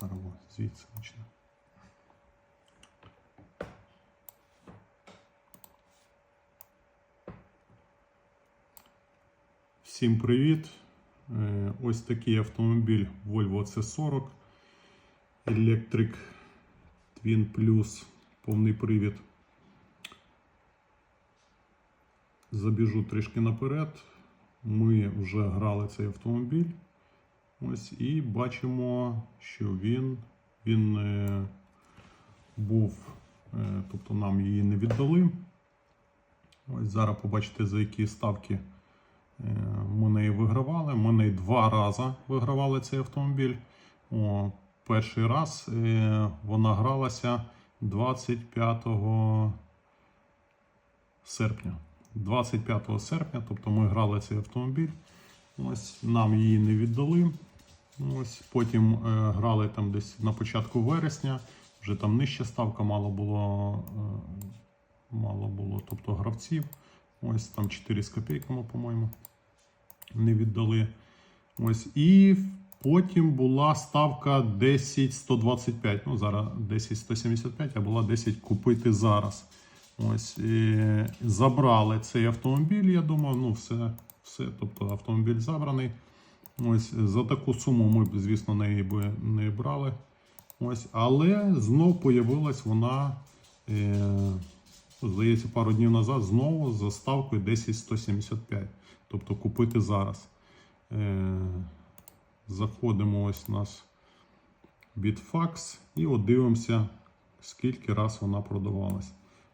Зараз звідси почне. Всім привіт! Е, Ось такий автомобіль Volvo C40 Electric Twin Plus повний привід. Забіжу трішки наперед. Ми вже грали цей автомобіль. Ось і бачимо, що він, він е, був, е, тобто нам її не віддали. Ось зараз побачите, за які ставки е, ми неї вигравали. Ми неї два рази вигравали цей автомобіль. О, перший раз е, вона гралася 25 серпня. 25 серпня, тобто ми грали цей автомобіль. Ось нам її не віддали. Ось потім е, грали там десь на початку вересня. Вже там нижча ставка мало було, е, мало було, тобто гравців. Ось там 4 з копійками, по-моєму, не віддали. Ось і потім була ставка 10-125. Ну, зараз 10-175, а була 10 купити зараз. Ось і забрали цей автомобіль. Я думаю, ну все, все. Тобто автомобіль забраний. Ось за таку суму ми б, звісно, неї би не брали. Ось, але знов появилась вона, е, здається, пару днів назад знову за ставкою 10-175. Тобто купити зараз. Е, заходимо ось нас Bitfax і от дивимося, скільки раз вона продавалась.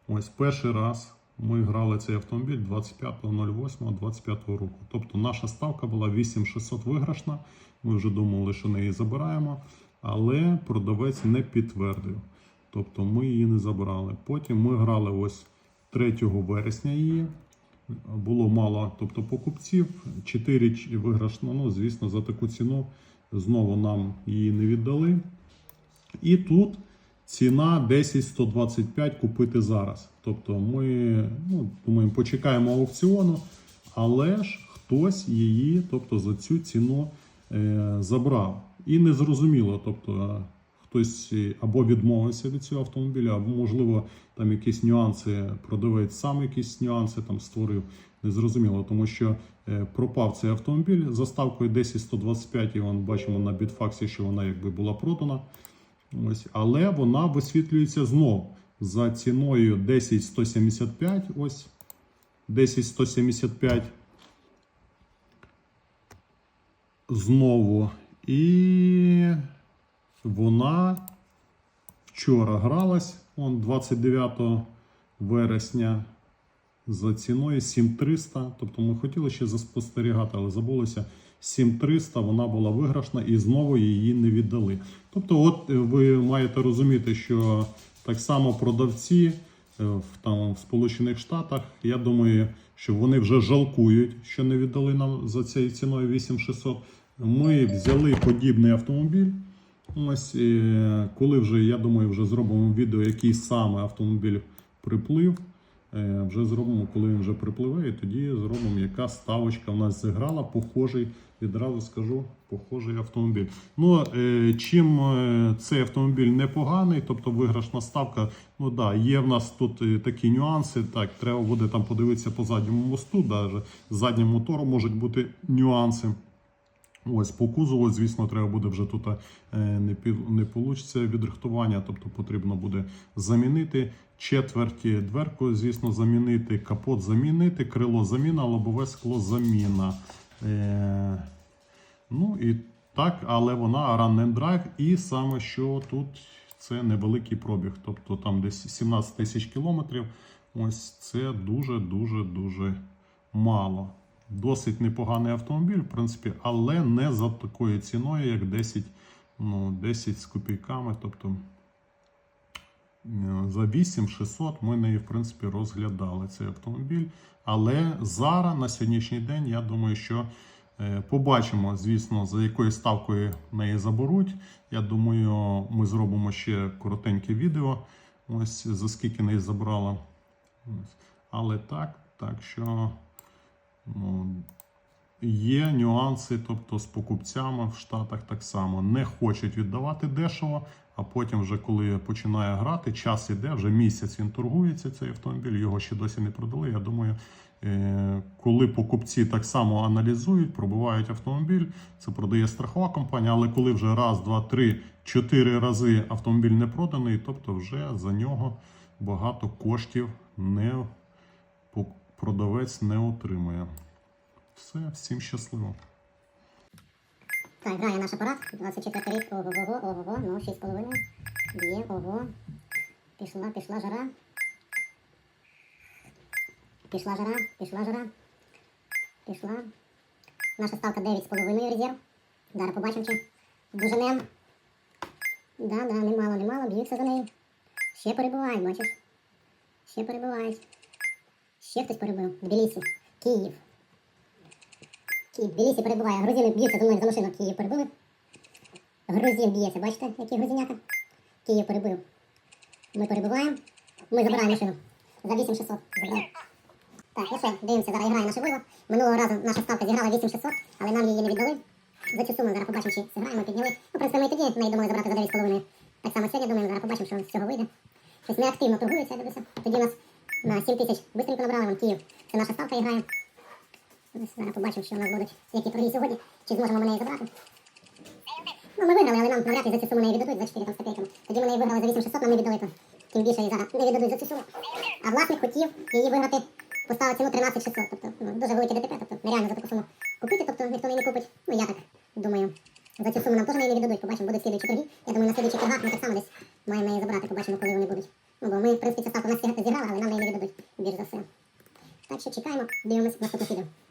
Ось перший раз ми грали цей автомобіль 25.08.25 року. Тобто наша ставка була 8600 виграшна. Ми вже думали, що неї забираємо, але продавець не підтвердив. Тобто ми її не забрали. Потім ми грали ось 3 вересня її. Було мало тобто, покупців, 4 виграшно, ну, звісно, за таку ціну знову нам її не віддали. І тут ціна 10-125 купити зараз. Тобто ми ну, думаємо, почекаємо аукціону, але ж хтось її тобто, за цю ціну е, забрав. І не зрозуміло, тобто хтось або відмовився від цього автомобіля, або, можливо, там якісь нюанси, продавець сам якісь нюанси там створив. Незрозуміло, тому що е, пропав цей автомобіль за ставкою 10-125, і вон бачимо на бітфаксі, що вона якби була продана. Ось, але вона висвітлюється знов за ціною 10,175. Ось 10,175. Знову. І вона вчора гралась, он 29 вересня. За ціною 7300. Тобто ми хотіли ще заспостерігати, але забулося. 7300 вона була виграшна і знову її не віддали. Тобто, от е, ви маєте розуміти, що так само продавці е, в там в Сполучених Штатах, я думаю, що вони вже жалкують, що не віддали нам за цією ціною 8600. Ми взяли подібний автомобіль. Ось е, коли вже я думаю, вже зробимо відео, який саме автомобіль приплив. Е, Вже зробимо, коли він вже припливе, і тоді зробимо, яка ставочка в нас зіграла. Похожий, відразу скажу, похожий автомобіль. Ну, е, чим е, цей автомобіль непоганий, тобто виграшна ставка, ну да, є в нас тут такі нюанси. Так, треба буде там подивитися по задньому мосту, навіть з заднім мотором можуть бути нюанси. Ось по кузову, звісно, треба буде вже тут е, не не получиться відрихтування, тобто потрібно буде замінити четверті дверку, звісно, замінити, капот замінити, крило заміна, лобове скло заміна. Е, ну і так, але вона run and drive, і саме що тут це невеликий пробіг, тобто там десь 17 тисяч кілометрів. Ось це дуже дуже дуже мало. Досить непоганий автомобіль, в принципі, але не за такою ціною, як 10, ну, 10 з копійками. Тобто е, за 8600 ми неї, в принципі, розглядали цей автомобіль. Але зараз, на сьогоднішній день, я думаю, що е, побачимо, звісно, за якою ставкою неї заберуть. Я думаю, ми зробимо ще коротеньке відео. Ось за скільки неї забрала. Але так, так що. Є нюанси, тобто з покупцями в Штатах так само не хочуть віддавати дешево, а потім, вже коли починає грати, час іде, вже місяць він торгується цей автомобіль, його ще досі не продали. Я думаю, е, коли покупці так само аналізують, пробувають автомобіль, це продає страхова компанія, але коли вже раз, два, три, чотири рази автомобіль не проданий, тобто вже за нього багато коштів не продавець не отримує. Все, всім щасливо. Так, грає наш апарат. 24 рік. Ого, ого, ого, ну 6,5. Б'є, ого. Пішла, пішла жара. Пішла жара, пішла жара. Пішла. Наша ставка 9,5 резерв. Зараз побачимо, чи доженем. Да, да, немало, немало, б'ються за нею. Ще перебувають, бачиш? Ще перебувають. Ще перебив. Тбілісі. Київ. Київ, Тбілісі перебуває. Грузини б'ються за мною за машину. Київ перебили. Грузин б'ється, бачите, який грузиняка? Київ перебив. Ми перебуваємо. Ми забираємо машину. За 8600 забрали. Так, ну що, дивимося, зараз грає наша Вива. Минулого разу наша ставка зіграла 8600, але нам її не віддали. За цю суму зараз побачимо, чи зіграємо, підняли. Ну, принципі, ми тоді неї думали забрати за 9,5. Так само сьогодні думаємо, зараз побачимо, що з цього вийде. Щось неактивно торгується, я дивлюся. Тоді у нас на 7 тисяч быстренько набрали, вон Київ. Це наша ставка грає. Зараз побачимо, що у нас будуть, які торги сьогодні, чи зможемо ми неї забрати. Ну, ми виграли, але нам навряд чи за цю суму не віддадуть за 4 там, копійками. Тоді ми неї виграли за 8600, нам не віддали, то тим більше і зараз не віддадуть за цю суму. А власник хотів її виграти, поставив ціну 13600, тобто ну, дуже велике ДТП, тобто нереально за таку суму купити, тобто ніхто неї не купить. Ну, я так думаю. За цю суму нам теж неї не віддадуть, побачимо, будуть слідуючі торги. Я думаю, на слідуючих торгах ми так само десь маємо неї забрати, побачимо, коли вони будуть. Ну, бо ми, в принципі, цю ставку в